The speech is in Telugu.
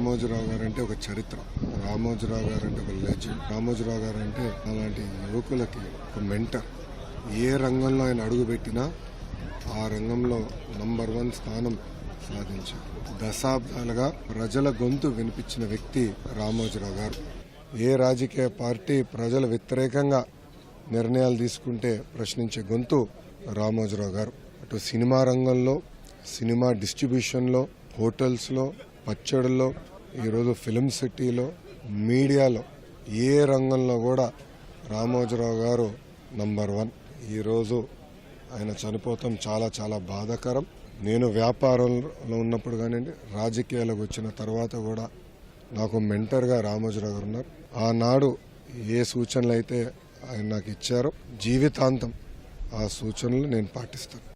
రామోజీరావు గారు అంటే ఒక చరిత్ర. రామోజీరావు గారు అంటే ఒక లెజెండ్ రామోజీరావు గారు అంటే అలాంటి యువకులకి ఒక మెంటర్ ఏ రంగంలో ఆయన అడుగుపెట్టినా ఆ రంగంలో నంబర్ వన్ స్థానం సాధించారు. దశాబ్దాలుగా ప్రజల గొంతు వినిపించిన వ్యక్తి రామోజీరావు గారు. ఏ రాజకీయ పార్టీ ప్రజల వ్యతిరేకంగా నిర్ణయాలు తీసుకుంటే ప్రశ్నించే గొంతు రామోజీరావు గారు. అటు సినిమా రంగంలో సినిమా డిస్ట్రిబ్యూషన్లో హోటల్స్లో పచ్చడిలో ఈరోజు ఫిలిం సిటీలో మీడియాలో ఏ రంగంలో కూడా రామోజీరావు గారు నంబర్ వన్. ఈరోజు ఆయన చనిపోతాం చాలా చాలా బాధాకరం. నేను వ్యాపారంలో ఉన్నప్పుడు కానివ్వండి రాజకీయాలకు వచ్చిన తర్వాత కూడా నాకు మెంటర్గా రామోజీరావు గారు ఉన్నారు. ఆనాడు ఏ సూచనలు అయితే ఆయన నాకు ఇచ్చారో జీవితాంతం ఆ సూచనలు నేను పాటిస్తాను.